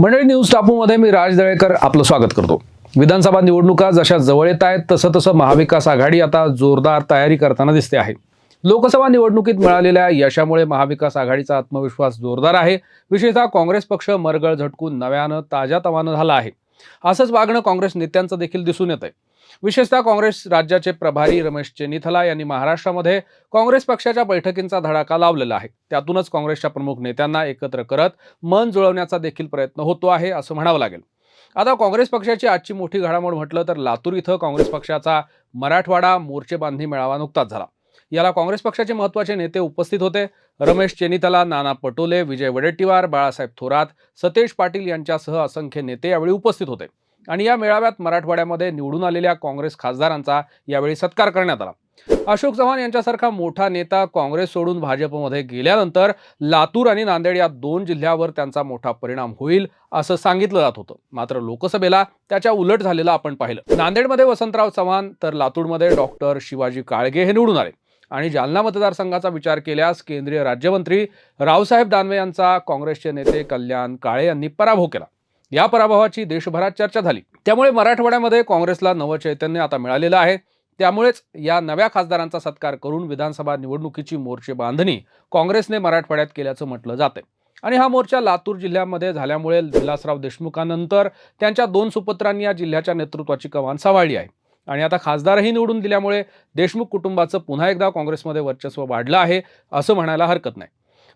मंडळी न्यूज टापूमध्ये मी राज दळेकर आपलं स्वागत करतो. विधानसभा निवडणुका जशा जवळ येत आहेत तसं तसं महाविकास आघाडी आता जोरदार तयारी करताना दिसते आहे. लोकसभा निवडणुकीत मिळालेल्या यशामुळे महाविकास आघाडीचा आत्मविश्वास जोरदार आहे. विशेषतः काँग्रेस पक्ष मरगळ झटकून नव्यानं ताज्या तवानं झाला आहे. असंच वागणं काँग्रेस नेत्यांचं देखील दिसून येत आहे विशेषतः काँग्रेस राज्याचे प्रभारी रमेश चेनिथला यांनी महाराष्ट्रामध्ये काँग्रेस पक्षाच्या बैठकींचा धडाका लावलेला आहे. त्यातूनच काँग्रेसच्या प्रमुख नेत्यांना एकत्र करत मन जुळवण्याचा देखील प्रयत्न होतो आहे असं म्हणावं लागेल. आता काँग्रेस पक्षाची आजची मोठी घडामोड म्हटलं तर लातूर इथं काँग्रेस पक्षाचा मराठवाडा मोर्चे बांधणी मेळावा नुकताच झाला. याला काँग्रेस पक्षाचे महत्त्वाचे नेते उपस्थित होते. रमेश चेनितला नाना पटोले विजय वडेट्टीवार बाळासाहेब थोरात सतेज पाटील यांच्यासह असंख्य नेते यावेळी उपस्थित होते. आणि या मेळाव्यात मराठवाड्यामध्ये निवडून आलेल्या काँग्रेस खासदारांचा यावेळी सत्कार करण्यात आला. अशोक चव्हाण यांच्यासारखा मोठा नेता काँग्रेस सोडून भाजपमध्ये गेल्यानंतर लातूर आणि नांदेड या दोन जिल्ह्यावर त्यांचा मोठा परिणाम होईल असं सांगितलं जात होतं. मात्र लोकसभेला त्याच्या उलट झालेलं आपण पाहिलं. नांदेडमध्ये वसंतराव चव्हाण तर लातूरमध्ये डॉक्टर शिवाजी काळगे हे निवडून आले. आणि जालना मतदारसंघाचा विचार केल्यास केंद्रीय राज्यमंत्री रावसाहेब दानवे यांचा काँग्रेसचे नेते कल्याण काळे यांनी पराभव केला. या पराभवाची देशभरात चर्चा झाली. त्यामुळे मराठवाड्यामध्ये काँग्रेसला नवं चैतन्य आता मिळालेलं आहे. त्यामुळेच या नव्या खासदारांचा सत्कार करून विधानसभा निवडणुकीची मोर्चे बांधणी काँग्रेसने मराठवाड्यात केल्याचं म्हटलं जातंय. आणि हा मोर्चा लातूर जिल्ह्यामध्ये झाल्यामुळे विलासराव देशमुखांनंतर त्यांच्या दोन सुपुत्रांनी या जिल्ह्याच्या नेतृत्वाची कमान सांभाळली आहे. आणि आता खासदारही निवडून दिल्यामुळे देशमुख कुटुंबाचं पुन्हा एकदा काँग्रेसमध्ये वर्चस्व वाढलं आहे असं म्हणायला हरकत नाही.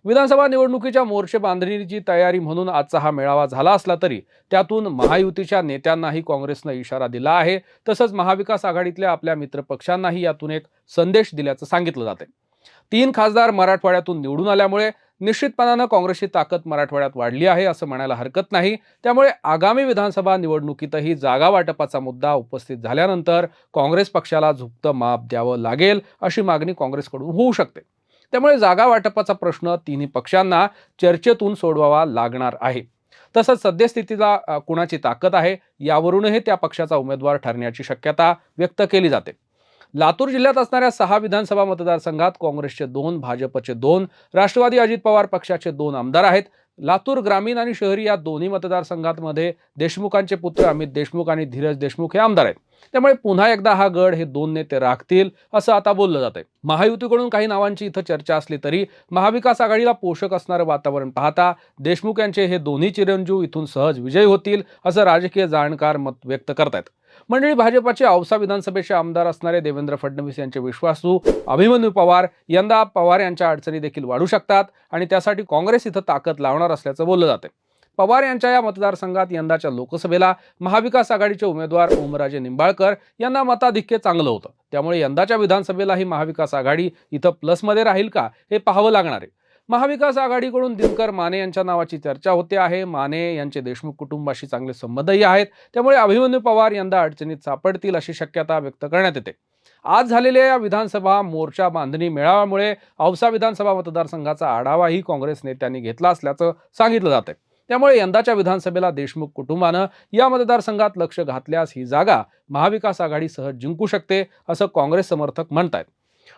विधानसभा निवडणुकीच्या मोर्चे बांधणीची तयारी म्हणून आजचा हा मेळावा झाला असला तरी त्यातून महायुतीच्या नेत्यांनाही काँग्रेसनं इशारा दिला आहे. तसंच महाविकास आघाडीतल्या आपल्या मित्रपक्षांनाही यातून एक संदेश दिल्याचं सांगितलं जाते तीन खासदार मराठवाड्यातून निवडून आल्यामुळे निश्चितपणानं काँग्रेसची ताकद मराठवाड्यात वाढली आहे असं म्हणायला हरकत नाही. त्यामुळे आगामी विधानसभा निवडणुकीतही जागा वाटपाचा मुद्दा उपस्थित झाल्यानंतर काँग्रेस पक्षाला झुकतं माप द्यावं लागेल अशी मागणी काँग्रेसकडून होऊ शकते. त्यामुळे जागा वाटपाचा प्रश्न तिन्ही पक्षांना चर्चेतून सोडवावा लागणार आहे. तसंच सद्यस्थितीला कुणाची ताकद आहे यावरूनही त्या पक्षाचा उमेदवार ठरण्याची शक्यता व्यक्त केली जाते. लातूर जिल्ह्यात असणाऱ्या सहा विधानसभा मतदारसंघात काँग्रेसचे दोन भाजपचे दोन राष्ट्रवादी अजित पवार पक्षाचे दोन आमदार आहेत. लातूर ग्रामीण आणि शहरी या दोन्ही मतदारसंघांमध्ये देशमुखांचे पुत्र अमित देशमुख आणि धीरज देशमुख हे आमदार आहेत. त्यामुळे पुन्हा एकदा हा गड हे दोन नेते राखतील असं आता बोललं जात आहे महायुतीकडून काही नावांची इथं चर्चा असली तरी महाविकास आघाडीला पोषक असणारं वातावरण पाहता देशमुख यांचे हे दोन्ही चिरंजीव इथून सहज विजयी होतील असं राजकीय जाणकार मत व्यक्त करतायत. मंडळी भाजपाचे औसा विधानसभेचे आमदार असणारे देवेंद्र फडणवीस यांचे विश्वासू अभिमन्यू पवार यंदा पवार यांच्या अडचणी देखील वाढू शकतात आणि त्यासाठी काँग्रेस इथं ताकद लावणार असल्याचं बोललं जाते पवार यांच्या या मतदारसंघात यंदाच्या लोकसभेला महाविकास आघाडीचे उमेदवार ओमराजे निंबाळकर यांना मताधिक्य चांगलं होतं. त्यामुळे यंदाच्या विधानसभेलाही महाविकास आघाडी इथं प्लसमध्ये राहील का हे पाहावं लागणार आहे. महाविकास आघाडीकडून दिनकर माने यांच्या नावाची चर्चा होते आहे. माने यांचे देशमुख कुटुंबाशी चांगले संबंधही आहेत. त्यामुळे अभिमन्यू पवार यंदा अडचणीत सापडतील अशी शक्यता व्यक्त करण्यात येते. आज झालेल्या या विधानसभा मोर्चा बांधणी मेळाव्यामुळे औसा विधानसभा मतदारसंघाचा आढावाही काँग्रेस नेत्यांनी घेतला असल्याचं सांगितलं जातंय. त्यामुळे यंदाच्या विधानसभेला देशमुख कुटुंबानं या मतदारसंघात लक्ष घातल्यास ही जागा महाविकास आघाडी सहज जिंकू शकते असं काँग्रेस समर्थक म्हणतायत.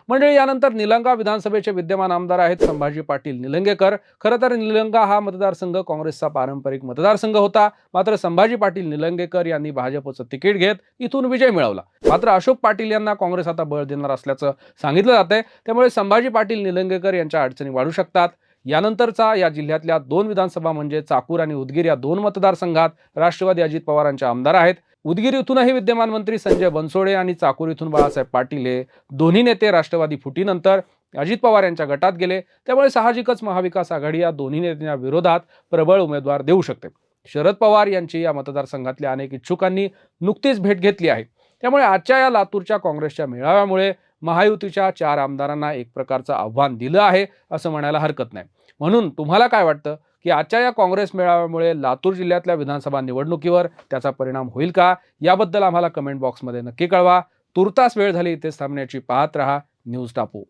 मंडळी यानंतर निलंगा विधानसभेचे विद्यमान आमदार आहेत संभाजी पाटील निलंगेकर. खरं तर निलंगा हा मतदारसंघ काँग्रेसचा पारंपरिक मतदारसंघ होता. मात्र संभाजी पाटील निलंगेकर यांनी भाजपचं तिकीट घेत इथून विजय मिळवला. मात्र अशोक पाटील यांना काँग्रेस आता बळ देणार असल्याचं सांगितलं जातंय. त्यामुळे संभाजी पाटील निलंगेकर यांच्या अडचणी वाढू शकतात. यानंतरचा या जिल्ह्यातल्या दोन विधानसभा म्हणजे चाकूर आणि उदगीर या दोन मतदारसंघात राष्ट्रवादी अजित पवारांचे आमदार आहेत. उदगीर इथूनही विद्यमान मंत्री संजय बनसोडे आणि चाकूर इथून बाळासाहेब पाटील हे दोन्ही नेते राष्ट्रवादी फुटीनंतर अजित पवार यांच्या गटात गेले. त्यामुळे साहजिकच महाविकास आघाडी या दोन्ही नेत्यांच्या विरोधात प्रबळ उमेदवार देऊ शकते. शरद पवार यांची या मतदारसंघातल्या अनेक इच्छुकांनी नुकतीच भेट घेतली आहे. त्यामुळे आजच्या या लातूरच्या काँग्रेसच्या मेळाव्यामुळे महायुतीच्या चार आमदारांना एक प्रकारचं आव्हान दिलं आहे असं म्हणायला हरकत नाही. म्हणून तुम्हाला काय वाटतं? की आजच्या या काँग्रेस मेळाव्यामुळे लातूर जिल्ह्यातल्या विधानसभा निवडणुकीवर त्याचा परिणाम होईल का? याबद्दल आम्हाला कमेंट बॉक्समध्ये नक्की कळवा. तुर्तास वेळ झाली इथेच थांबण्याची. पाहत रहा न्यूज टापू.